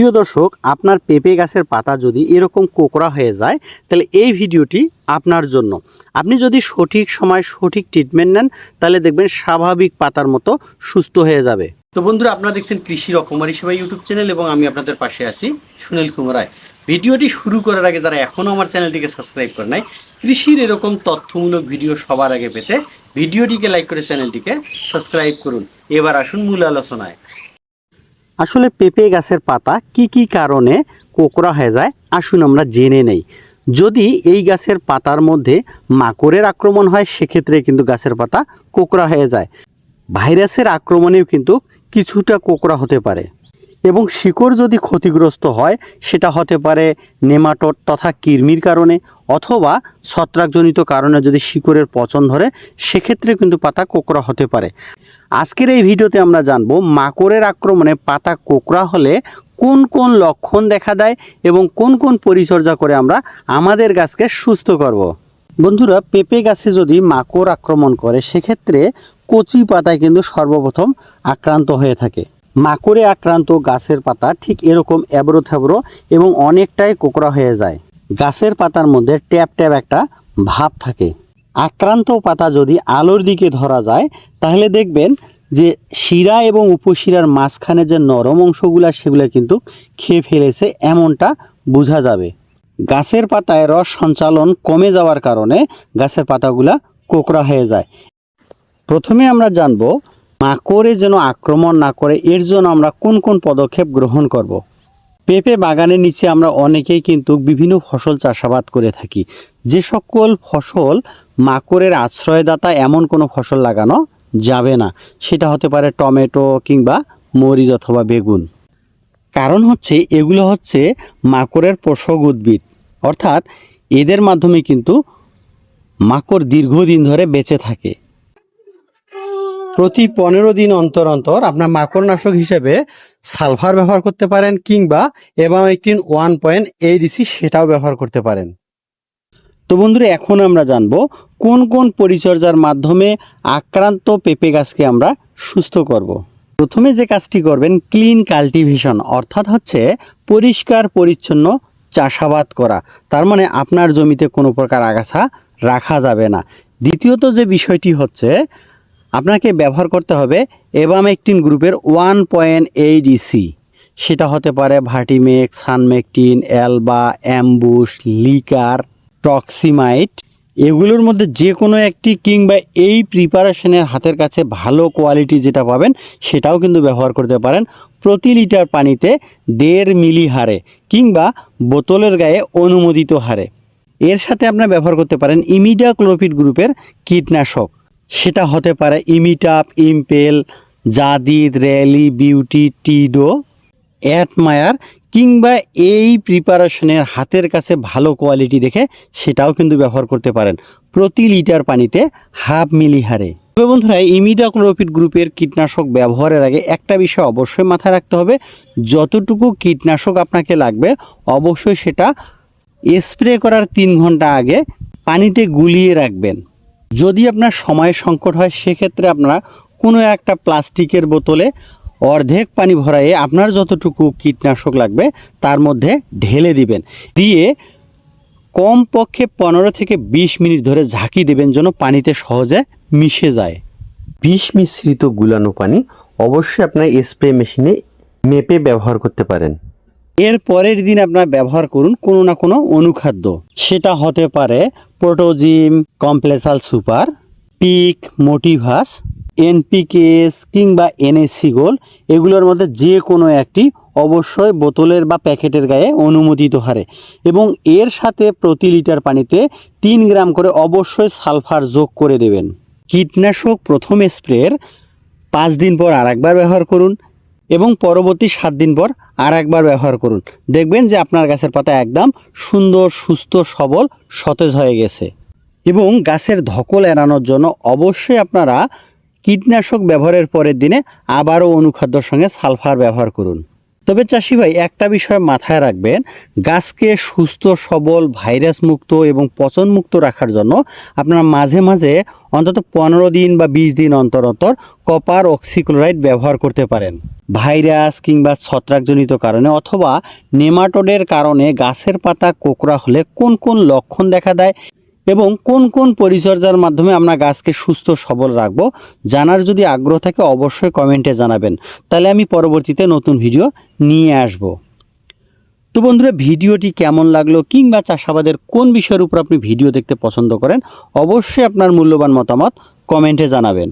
প্রিয় দর্শক, আপনার পেঁপে গাছের পাতা যদি এরকম কোকড়া হয়ে যায়, তাহলে এই ভিডিওটি আপনার জন্য। আপনি যদি সঠিক সময় সঠিক ট্রিটমেন্ট নেন, তাহলে দেখবেন স্বাভাবিক পাতার মতো সুস্থ হয়ে যাবে। তো বন্ধুরা, আপনারা দেখছেন কৃষি রকমারি সেবা ইউটিউব চ্যানেল এবং আমি আপনাদের পাশে আছি সুনীল কুমার রায়। ভিডিওটি শুরু করার আগে যারা এখনও আমার চ্যানেলটিকে সাবস্ক্রাইব করে নাই, কৃষির এরকম তথ্যমূলক ভিডিও সবার আগে পেতে ভিডিওটিকে লাইক করে চ্যানেলটিকে সাবস্ক্রাইব করুন। এবার আসুন মূল আলোচনায়। আসলে পেঁপে গাছের পাতা কি কি কারণে কোকড়া হয়ে যায়, আসুন আমরা জেনে নেই। যদি এই গাছের পাতার মধ্যে মাকড়ের আক্রমণ হয়, সেক্ষেত্রে কিন্তু গাছের পাতা কোকড়া হয়ে যায়। ভাইরাসের আক্রমণেও কিন্তু কিছুটা কোকড়া হতে পারে। এবং শিকড় যদি ক্ষতিগ্রস্ত হয়, সেটা হতে পারে নেমাটোড তথা কৃমির কারণে অথবা ছত্রাকজনিত কারণে যদি শিকড়ের পচন ধরে, সেক্ষেত্রে কিন্তু পাতা কোকড়া হতে পারে আজকের এই ভিডিওতে আমরা জানব মাকড়ের আক্রমণে পাতা কোকড়া হলে কোন কোন লক্ষণ দেখা দেয় এবং কোন কোন পরিচর্যা করে আমরা আমাদের গাছকে সুস্থ করব। বন্ধুরা, পেঁপে গাছে যদি মাকড় আক্রমণ করে, সেক্ষেত্রে কচি পাতায় কিন্তু সর্বপ্রথম আক্রান্ত হয়ে থাকে মাকড়ে আক্রান্ত গাছের পাতা ঠিক এরকম এবড়ো থেবড়ো এবং অনেকটাই কোকড়া হয়ে যায়। গাছের পাতার মধ্যে ট্যাপ ট্যাপ একটা ভাব থাকে। আক্রান্ত পাতা যদি আলোর দিকে ধরা যায়, তাহলে দেখবেন যে শিরা এবং উপশিরার মাঝখানে যে নরম অংশগুলো, সেগুলো কিন্তু খেয়ে ফেলেছে এমনটা বোঝা যাবে। গাছের পাতায় রস সঞ্চালন কমে যাওয়ার কারণে গাছের পাতাগুলা কোকড়া হয়ে যায়। প্রথমে আমরা জানব মাকড়ে যেন আক্রমণ না করে, এর জন্য আমরা কোন কোন পদক্ষেপ গ্রহণ করব। পেঁপে বাগানের নিচে আমরা অনেকেই কিন্তু বিভিন্ন ফসল চাষাবাদ করে থাকি। যে সকল ফসল মাকড়ের আশ্রয়দাতা এমন কোনো ফসল লাগানো যাবে না। সেটা হতে পারে টমেটো কিংবা মরিচ অথবা বেগুন। কারণ হচ্ছে, এগুলো হচ্ছে মাকড়ের পোষক উদ্ভিদ। অর্থাৎ এদের মাধ্যমে কিন্তু মাকড় দীর্ঘদিন ধরে বেঁচে থাকে। প্রতি পনেরো দিন অন্তর অন্তর আপনার মাকড়নাশক হিসেবে সালফার ব্যবহার করতে পারেন কিংবা এবামেকটিন ওয়ান পয়েন্ট এইডিসি সেটাও ব্যবহার করতে পারেন। তো বন্ধুরা, এখন আমরা জানব কোন কোন পরিচর্যার মাধ্যমে আক্রান্ত পেঁপে গাছকে আমরা সুস্থ করব। প্রথমে যে কাজটি করবেন, ক্লিন কাল্টিভেশন, অর্থাৎ হচ্ছে পরিষ্কার, পরিচ্ছন্ন চাষাবাদ করা। তার মানে আপনার জমিতে কোনো প্রকার আগাছা রাখা যাবে না। দ্বিতীয়ত যে বিষয়টি হচ্ছে আপনাকে ব্যবহার করতে হবে এবামেকটিন গ্রুপের ওয়ান পয়েন্ট এইট ইসি সেটা হতে পারে Vertimex Sunmectin, Alba, Ambush, Licar, Toximite. এগুলোর মধ্যে যে কোনো একটি কিংবা এই প্রিপারেশনের হাতের কাছে ভালো কোয়ালিটি যেটা পাবেন, সেটাও কিন্তু ব্যবহার করতে পারেন প্রতি লিটার পানিতে দেড় মিলি হারে কিংবা বোতলের গায়ে অনুমোদিত হারে। এর সাথে আপনারা ব্যবহার করতে পারেন ইমিডা ক্লোরোফিট গ্রুপের কীটনাশক। সেটা হতে পারে ইমিটাপ ইম্পেল, জাদিদ, র্যালি, বিউটি, টিডো অ্যাটমায়ার কিংবা এই প্রিপারেশনের হাতের কাছে ভালো কোয়ালিটি দেখে সেটাও কিন্তু ব্যবহার করতে পারেন প্রতি লিটার পানিতে হাফ মিলি হারে তবে বন্ধুরা ইমিডাক্লোরোপিড গ্রুপের কীটনাশক ব্যবহারের আগে একটা বিষয় অবশ্যই মাথায় রাখতে হবে, যতটুকু কীটনাশক আপনাকে লাগবে অবশ্যই সেটা স্প্রে করার তিন ঘণ্টা আগে পানিতে গুলিয়ে রাখবেন। যদি আপনার সময় সংকট হয়, সেক্ষেত্রে আপনারা কোনো একটা প্লাস্টিকের বোতলে অর্ধেক পানি ভরাইয়ে আপনার যতটুকু কীটনাশক লাগবে, তার মধ্যে ঢেলে দিবেন। দিয়ে কমপক্ষে পনেরো থেকে বিশ মিনিট ধরে ঝাঁকি দেবেন যেন পানিতে সহজে মিশে যায়। বিষ মিশ্রিত গুলানো পানি অবশ্যই আপনার স্প্রে মেশিনে মেপে ব্যবহার করতে পারেন। এর পরের দিন আপনার ব্যবহার করুন কোনো না কোনো অনুখাদ্য। সেটা হতে পারে Protozim, Complesal super, peak, Motivas, NPKS কিংবা এনএসসি গোল এগুলোর মধ্যে যে কোনো একটি অবশ্যই বোতলের বা প্যাকেটের গায়ে অনুমোদিত হারে। এবং এর সাথে প্রতি লিটার পানিতে তিন গ্রাম করে অবশ্যই সালফার যোগ করে দেবেন। কীটনাশক প্রথম স্প্রের, পাঁচ দিন পর আরেকবার ব্যবহার করুন। এবং পরবর্তী সাত দিন পর আর একবার ব্যবহার করুন। দেখবেন যে আপনার গাছের পাতা একদম সুন্দর, সুস্থ, সবল, সতেজ হয়ে গেছে। এবং গাছের ধকল এড়ানোর জন্য অবশ্যই আপনারা কীটনাশক ব্যবহারের পরের দিনে আবারও অনুখাদ্যর সঙ্গে সালফার ব্যবহার করুন। তবে চাষি ভাই, একটা বিষয় মাথায় রাখবেন, গাছকে সুস্থ, সবল ভাইরাস মুক্ত এবং পচন মুক্ত রাখার জন্য আপনারা মাঝে মাঝে অন্তত পনেরো দিন বা বিশ দিন অন্তর অন্তর কপার অক্সিক্লোরাইড ব্যবহার করতে পারেন। ভাইরাস কিংবা ছত্রাকজনিত কারণে অথবা নেমাটোডের কারণে গাছের পাতা কোকড়া হলে কোন কোন লক্ষণ দেখা দেয় এবং কোন কোন পরিচর্যার মাধ্যমে আমরা গাছকে সুস্থ, সবল রাখব, জানার যদি আগ্রহ থাকে অবশ্যই কমেন্টে জানাবেন। তাহলে আমি পরবর্তীতে নতুন ভিডিও নিয়ে আসব। তো বন্ধুরা, ভিডিওটি কেমন লাগল কিংবা চাষাবাদের কোন বিষয়ের উপর আপনি ভিডিও দেখতে পছন্দ করেন, অবশ্যই আপনার মূল্যবান মতামত কমেন্টে জানাবেন।